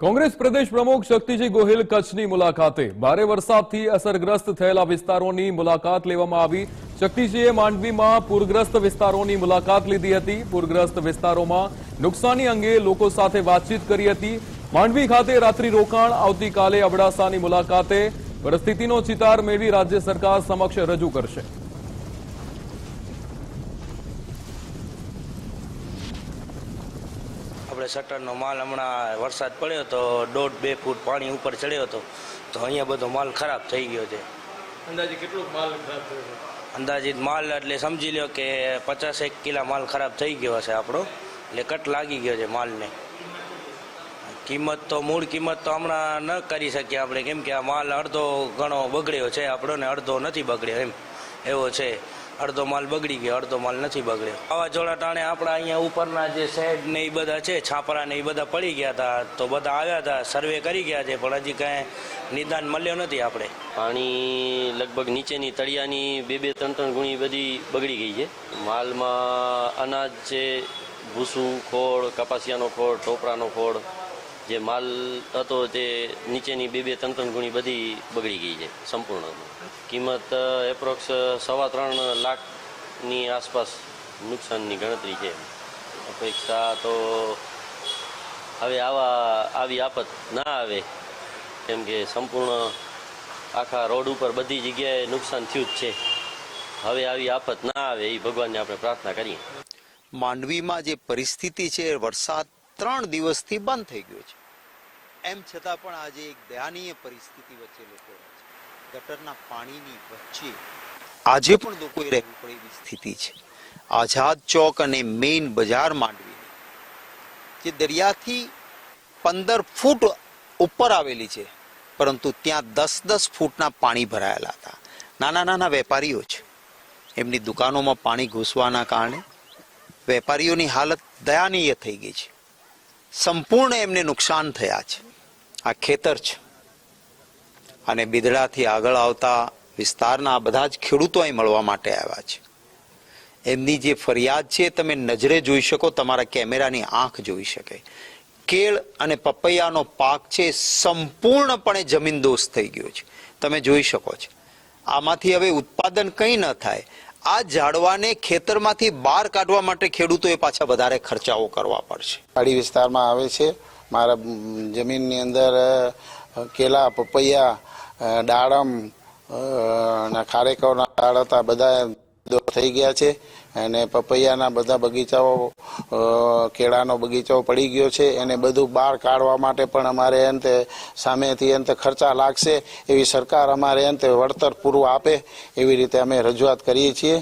કોંગ્રેસ પ્રદેશ પ્રમુખ શક્તિજી ગોહિલ કચ્છની મુલાકાતે. ભારે વરસાદથી અસરગ્રસ્ત થયેલા વિસ્તારોની મુલાકાત લેવામાં આવી. શક્તિજીએ માંડવીમાં પૂરગ્રસ્ત વિસ્તારોની મુલાકાત લીધી હતી. પૂરગ્રસ્ત વિસ્તારોમાં નુકસાની અંગે લોકો સાથે વાતચીત કરી હતી. માંડવી ખાતે રાત્રિ રોકાણ, આવતીકાલે અબડાસાની મુલાકાતે. પરિસ્થિતિનો ચિતાર મેળવી રાજ્ય સરકાર સમક્ષ રજૂ કરશે. આપણે શટરનો માલ હમણાં વરસાદ પડ્યો તો દોઢ બે ફૂટ પાણી ઉપર ચડ્યો હતો. તો અહીંયા બધો માલ ખરાબ થઈ ગયો છે. અંદાજે કેટલું માલ ખરાબ થયો અંદાજિત માલ એટલે સમજી લો કે પચાસ એક કિલા માલ ખરાબ થઈ ગયો હશે આપણો. એટલે કટ લાગી ગયો છે માલને. કિંમત તો મૂળ કિંમત તો હમણાં ન કરી શકીએ આપણે. કેમ કે આ માલ અડધો ઘણો બગડ્યો છે આપણો ને અડધો નથી બગડ્યો એમ. એવો છે. અડધો માલ બગડી ગયો, અડધો માલ નથી બગડ્યો. વાવાઝોડા ટાણે આપણા અહીંયા ઉપરના જે શેડ ને એ બધા છે, છાપરા ને એ બધા પડી ગયા હતા તો બધા આવ્યા હતા સર્વે કરી ગયા છે, પણ હજી કાંઈ નિદાન મળ્યો નથી આપણે. પાણી લગભગ નીચેની તળિયાની બે બે ત્રણ ત્રણ ગુણી બધી બગડી ગઈ છે. માલમાં અનાજ છે, ભૂસું, ખોળ, કપાસિયાનો ખોળ, ટોપરાનો ખોળ જે માલ હતો તે નીચેની બે બે ત્રણ ત્રણ ગુણી બધી બગડી ગઈ છે સંપૂર્ણ. કિંમત એપ્રોક્સ સવા ત્રણ લાખની આસપાસ નુકસાનની ગણતરી છે. અપેક્ષા તો હવે આવા, આવી આફત ના આવે. કેમ કે સંપૂર્ણ આખા રોડ ઉપર બધી જગ્યાએ નુકસાન થયું જ છે. હવે આવી આફત ના આવે એ ભગવાનને આપણે પ્રાર્થના કરીએ. માંડવીમાં જે પરિસ્થિતિ છે, વરસાદ ત્રણ દિવસથી બંધ થઈ ગયો છે. એમ છતાં પણ આજે એક દયાનીય પરિસ્થિતિ વચ્ચે લોકો ગટરના પાણીની વચ્ચે આજે પણ લોકોએ રહેવું પડે એવી સ્થિતિ છે. આઝાદ ચોક અને મેઇન બજાર માંડવી જે દરિયાથી પંદર ફૂટ ઉપર આવેલી છે, પરંતુ ત્યાં દસ દસ ફૂટના પાણી ભરાયેલા હતા. નાના નાના વેપારીઓ છે. એમની દુકાનોમાં પાણી ઘૂસવાના કારણે વેપારીઓની હાલત દયાનીય થઈ ગઈ છે. સંપૂર્ણ એમને નુકસાન થયા છે. આ ખેતર છે. અને બિદડાથી આગળ આવતા વિસ્તારના બધા જ ખેડૂતો અહીં મળવા માટે આવ્યા છે. એમની જે ફરિયાદ છે તમે નજરે જોઈ શકો, તમારા કેમેરાની આંખ જોઈ શકે. કેળ અને પપૈયાનો પાક છે સંપૂર્ણપણે જમીન દોષ થઈ ગયો છે. તમે જોઈ શકો છો. આમાંથી હવે ઉત્પાદન કંઈ ન થાય. આ ઝાડવાને ખેતરમાંથી બહાર કાઢવા માટે ખેડૂતોએ પાછા વધારે ખર્ચાઓ કરવા પડશે. પહાડી વિસ્તારમાં આવે છે. મારા જમીનની અંદર કેલા, પપૈયા દાડમ ના ખારેકવના ઝાડ હતા બધા થઈ ગયા છે અને પપૈયાના બધા બગીચાઓ કેળાનો બગીચો પડી ગયો છે એને બધું બહાર કાઢવા માટે પણ અમારે અંતે સામેથી અંતે ખર્ચા લાગશે એવી સરકાર અમારે અંતે વળતર પૂરું આપે એવી રીતે અમે રજૂઆત કરીએ છીએ.